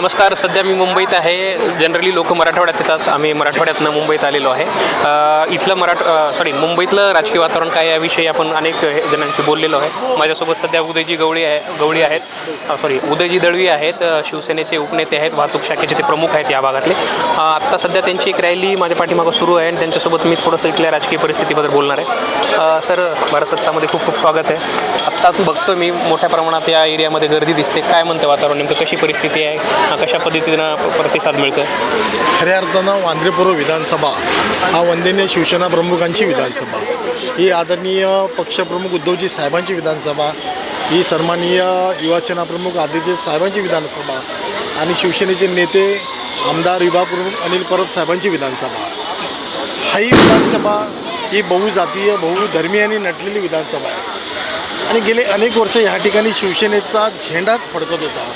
नमस्कार सध्या मी मुंबईत आहे. जनरली लोक मराठवाड्यात येतात. आम्ही मराठवाड्यातनं मुंबईत आलेलो आहे. इथलं मराठ सॉरी मुंबईतलं राजकीय वातावरण काय याविषयी आपण अनेक हे- जणांशी बोललेलो आहे. माझ्यासोबत सध्या उदयजी गवळी आहे गवळी आहेत. सॉरी उदयजी दळवी आहेत. शिवसेनेचे उपनेते आहेत. वाहतूक शाखेचे ते प्रमुख आहेत या भागातले. आत्ता सध्या त्यांची एक रॅली माझ्या पाठीमागं सुरू आहे आणि त्यांच्यासोबत मी थोडंसं इथल्या राजकीय परिस्थितीबद्दल बोलणार आहे. सर भारतसत्तामध्ये खूप खूप स्वागत आहे. आत्ता बघतो मी मोठ्या प्रमाणात या एरियामध्ये गर्दी दिसते. काय म्हणतं वातावरण नेमकं? कशी परिस्थिती आहे? कशा पद्धतीनं प्रतिसाद मिळतो खऱ्या अर्थानं वांद्रेपूर्व विधानसभा हा वंदनीय शिवसेना प्रमुखांची विधानसभा. ही आदरणीय पक्षप्रमुख उद्धवजी साहेबांची विधानसभा ही सन्माननीय युवासेना प्रमुख आदित्य साहेबांची विधानसभा आणि शिवसेनेचे नेते आमदार विभागप्रमुख अनिल परब साहेबांची विधानसभा. हा ही विधानसभा ही बहुजातीय बहुधर्मीयांनी नटलेली विधानसभा आहे. आणि गेले अनेक वर्ष ह्या ठिकाणी शिवसेनेचा झेंडाच फडकत होता.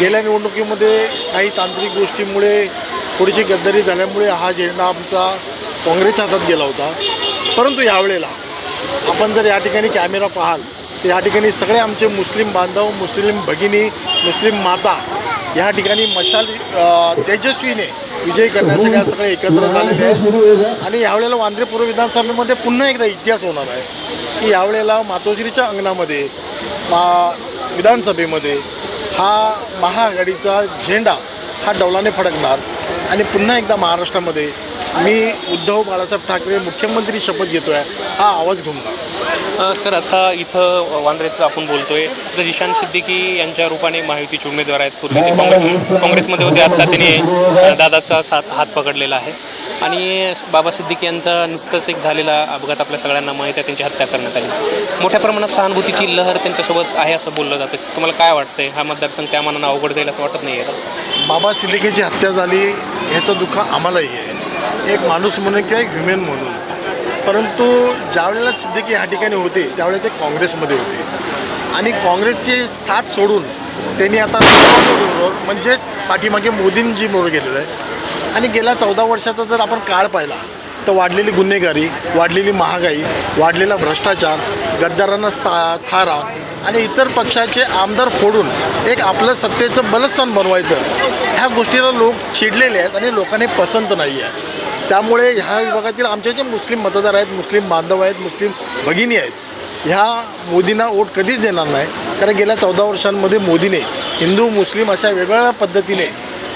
गेल्या निवडणुकीमध्ये काही तांत्रिक गोष्टीमुळे थोडीशी गद्दारी झाल्यामुळे हा झेंडा आमचा काँग्रेसच्या हातात गेला होता. परंतु यावेळेला आपण जर या ठिकाणी कॅमेरा पाहाल तर या ठिकाणी सगळे आमचे मुस्लिम बांधव मुस्लिम भगिनी मुस्लिम माता या ठिकाणी मशाल तेजस्वीने विजय करण्यासाठी आज सगळे एकत्र झालेले आहेत. आणि यावेळेला वांद्रे पूर्व विधानसभेमध्ये पुन्हा एकदा इतिहास होणार आहे. की यावेळेला मातोश्रीच्या अंगणामध्ये विधानसभेमध्ये हा महाआघाडीचा झेंडा हा डौलाने फडकणार. आणि पुन्हा एकदा महाराष्ट्रामध्ये मी उद्धव बाळासाहेब ठाकरे मुख्यमंत्री शपथ घेतो आहे हा आवाज घुमणार सर आता इथं वांद्रेचं आपण बोलतोय. तर ईशान सिद्दीकी यांच्या रूपाने महायुतीचे उमेदवार आहेत. पूर्वी ते काँग्रेस काँग्रेसमध्ये होते आता त्यांनी दादाचा साथ हात पकडलेला आहे. आणि बाबा सिद्दीकी यांचा नुकतंच एक झालेला अपघात आपल्या सगळ्यांना माहीत आहे त्यांची हत्या करण्यात आली. मोठ्या प्रमाणात सहानुभूतीची लहर त्यांच्यासोबत आहे असं बोललं जातं. तुम्हाला काय वाटतंय? हा मतदारसंघ त्या मानानं अवघड जाईल असं वाटत नाही आहे बाबा सिद्दीकीची हत्या झाली ह्याचं दुःख आम्हालाही आहे. एक माणूस म्हणून किंवा एक ह्युमेन म्हणून. परंतु ज्यावेळेला सिद्दीकी ह्या ठिकाणी होते त्यावेळेला ते काँग्रेसमध्ये होते. आणि काँग्रेसची साथ सोडून त्यांनी आता म्हणजेच पाठीमागे मोदींजीबरोबर गेलेलं आहे आणि गेल्या चौदा वर्षाचा जर आपण काळ पाहिला तर वाढलेली गुन्हेगारी वाढलेली महागाई वाढलेला भ्रष्टाचार गद्दारांना था थारा आणि इतर पक्षाचे आमदार फोडून एक आपलं सत्तेचं बलस्थान बनवायचं ह्या गोष्टीला लोक चिडलेले आहेत आणि लोकांनी पसंत नाही आहे. त्यामुळे ह्या विभागातील आमचे जे मुस्लिम मतदार आहेत मुस्लिम बांधव आहेत मुस्लिम भगिनी आहेत ह्या मोदींना वोट कधीच देणार नाही. कारण गेल्या चौदा वर्षांमध्ये मोदीने हिंदू मुस्लिम अशा वेगवेगळ्या पद्धतीने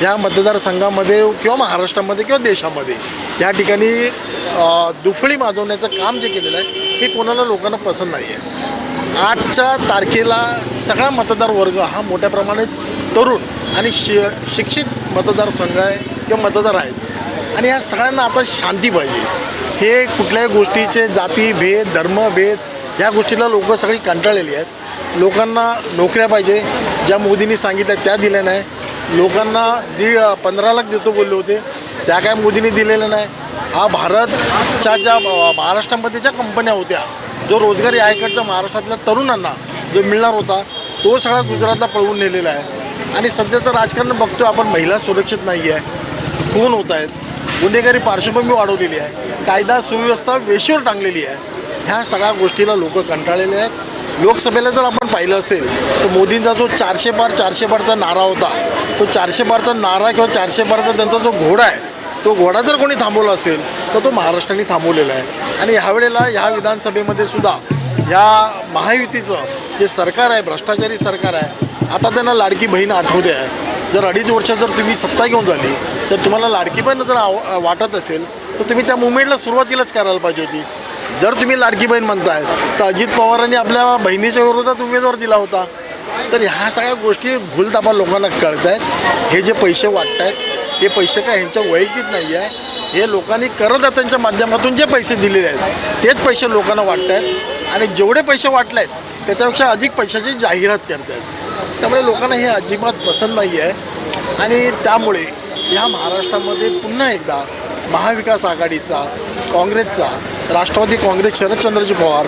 ह्या मतदारसंघामध्ये किंवा महाराष्ट्रामध्ये किंवा देशामध्ये या ठिकाणी दुफळी माजवण्याचं काम जे केलेलं आहे हे कोणाला लोकांना पसंत नाही आहे आजच्या तारखेला सगळा मतदार वर्ग हा मोठ्या प्रमाणात तरुण आणि शि शिक्षित मतदारसंघ आहे किंवा मतदार आहेत आणि या सगळ्यांना आता शांती पाहिजे. हे कुठल्याही गोष्टीचे जाती भेद धर्मभेद ह्या गोष्टीला लोक सगळी कंटाळलेली आहेत. लोकांना नोकऱ्या पाहिजे ज्या मोदींनी सांगितल्या त्या दिल्या नाही. लोकांना दीड पंधरा लाख देतो बोलले होते त्या काय मोदींनी दिलेल्या नाही. हा भारतच्या ज्या महाराष्ट्रामध्ये ज्या कंपन्या होत्या जो रोजगारी आयकडच्या महाराष्ट्रातल्या तरुणांना जो मिळणार होता तो सगळा गुजरातला पळवून नेलेला आहे. आणि सध्याचं राजकारण बघतो आपण महिला सुरक्षित नाही आहे खून होत आहेत? गुन्हेगारी पार्श्वभूमी वाढवलेली आहे. कायदा सुव्यवस्था वेशीवर टांगलेली आहे. ह्या सगळ्या गोष्टीला लोक कंटाळलेले आहेत. लोकसभेला जर आपण पाहिलं असेल तर मोदींचा जो चारशे पार चारशे पारचा नारा होता तो चारशे पारचा नारा किंवा चारशे पारचा त्यांचा जो घोडा आहे तो घोडा जर कोणी थांबवला असेल तर तो महाराष्ट्राने थांबवलेला आहे. आणि ह्यावेळेला ह्या विधानसभेमध्ये सुद्धा ह्या महायुतीचं जे सरकार आहे भ्रष्टाचारी सरकार आहे आता त्यांना लाडकी बहीण आठवते आहे. जर अडीच वर्ष जर तुम्ही सत्ता घेऊन झाली तर तुम्हाला लाडकी जर आव वाटत असेल तर तुम्ही त्या मुवमेंटला सुरुवातीलाच करायला पाहिजे होती. जर तुम्ही लाडकी बहीण म्हणताय तर अजित पवारांनी आपल्या बहिणीच्या विरोधात उमेदवार दिला होता. तर ह्या सगळ्या गोष्टी भूलतापा लोकांना कळत आहेत हे जे पैसे वाटत आहेत हे पैसे काय ह्यांच्या वैयक्तिक नाही आहे हे लोकांनी करदात्यांच्या माध्यमातून जे पैसे दिलेले आहेत तेच पैसे लोकांना वाटत आहेत आणि जेवढे पैसे वाटले आहेत त्याच्यापेक्षा अधिक पैशाची जाहिरात करत आहेत त्यामुळे लोकांना हे अजिबात पसंत नाही आहे आणि त्यामुळे ह्या महाराष्ट्रामध्ये पुन्हा एकदा महाविकास आघाडीचा काँग्रेसचा राष्ट्रवादी काँग्रेस शरदचंद्रजी पवार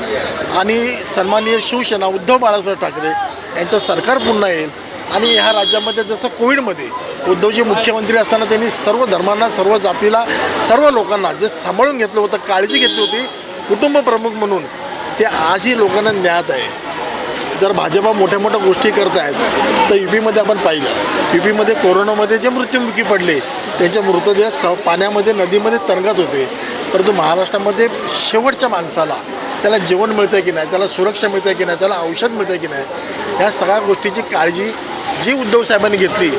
आणि सन्माननीय शिवसेना उद्धव बाळासाहेब ठाकरे यांचं सरकार पुन्हा येईल. आणि ह्या राज्यामध्ये जसं कोविडमध्ये उद्धवजी मुख्यमंत्री असताना त्यांनी सर्व धर्मांना सर्व जातीला सर्व लोकांना जे सांभाळून घेतलं होतं काळजी घेतली होती कुटुंब प्रमुख म्हणून ते आजही लोकांना ज्ञात आहे. जर भाजपा मोठ्या मोठ्या गोष्टी करत आहेत तर यू पीमध्ये आपण पाहिलं. यू पीमध्ये कोरोनामध्ये जे मृत्युमुखी पडले त्यांचे मृतदेह स पाण्यामध्ये नदीमध्ये तरंगत होते. परंतु महाराष्ट्रामध्ये शेवटच्या माणसाला त्याला जेवण मिळतं की नाही त्याला सुरक्षा मिळते की नाही त्याला औषध मिळतं की नाही या सगळ्या गोष्टीची काळजी जी उद्धव साहेबांनी घेतली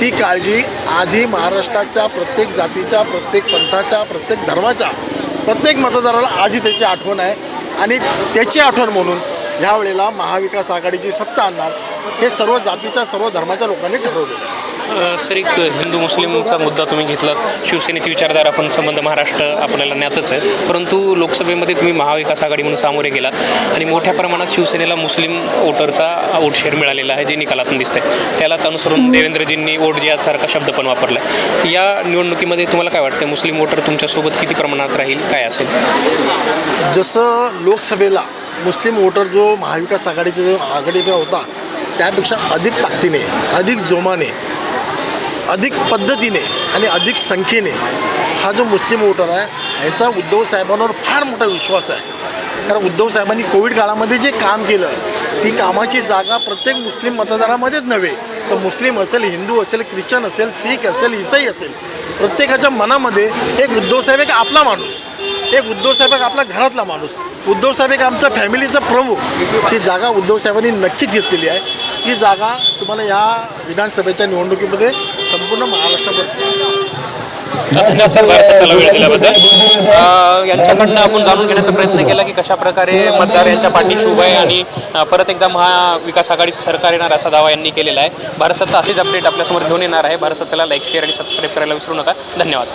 ती काळजी आजही महाराष्ट्राच्या प्रत्येक जातीच्या प्रत्येक पंथाच्या प्रत्येक धर्माच्या प्रत्येक मतदाराला आजही त्याची आठवण आहे. आणि त्याची आठवण म्हणून ह्या वेळेला महाविकास आघाडीची सत्ता आणणार हे सर्व जातीच्या सर्व धर्माच्या लोकांनी ठरवलेलं आहे. सर एक हिंदू मुस्लिमचा मुद्दा तुम्ही घेतला शिवसेनेची विचारधारा पण संबंध महाराष्ट्र आपल्याला ज्ञातच आहे. परंतु लोकसभेमध्ये तुम्ही महाविकास आघाडी म्हणून सामोरे गेलात आणि मोठ्या प्रमाणात शिवसेनेला मुस्लिम वोटरचा वोट शेअर मिळालेला आहे जे निकालातून दिसतंय. त्यालाच अनुसरून देवेंद्रजींनी वोट जिहादसारखा शब्द पण वापरला आहे या निवडणुकीमध्ये तुम्हाला काय वाटतं मुस्लिम वोटर तुमच्यासोबत किती प्रमाणात राहील? काय असेल? जसं लोकसभेला मुस्लिम वोटर जो महाविकास आघाडीचा जो आघाडीचा होता त्यापेक्षा अधिक ताकदीने अधिक जोमाने अधिक पद्धतीने आणि अधिक संख्येने हा जो मुस्लिम वोटर आहे याचा उद्धव साहेबांवर फार मोठा विश्वास आहे. कारण उद्धव साहेबांनी कोविड काळामध्ये जे काम केलं ती कामाची जागा प्रत्येक मुस्लिम मतदारामध्येच नव्हे तर मुस्लिम असेल हिंदू असेल ख्रिश्चन असेल शीख असेल इसाई असेल प्रत्येकाच्या मनामध्ये एक उद्धव साहेब एक आपला माणूस. एक उद्धव साहेब एक आपला घरातला माणूस. उद्धव साहेब एक आमच्या फॅमिलीचा प्रमुख. ही जागा उद्धव साहेबांनी नक्कीच घेतलेली आहे. ही जागा तुम्हाला या विधानसभेच्या निवडणुकीमध्ये संपूर्ण महाराष्ट्रामध्ये यांच्याकडनं आपण जाणून घेण्याचा प्रयत्न केला की कशा प्रकारे मतदार यांच्या पाठीशी उभा आहे आणि परत एकदा महाविकास आघाडीचं सरकार येणार असा दावा यांनी केलेला आहे. भारत सत्ता असेच अपडेट आपल्यासमोर घेऊन येणार आहे. भारत सत्ताला लाईक शेअर आणि सबस्क्राईब करायला विसरू नका. धन्यवाद.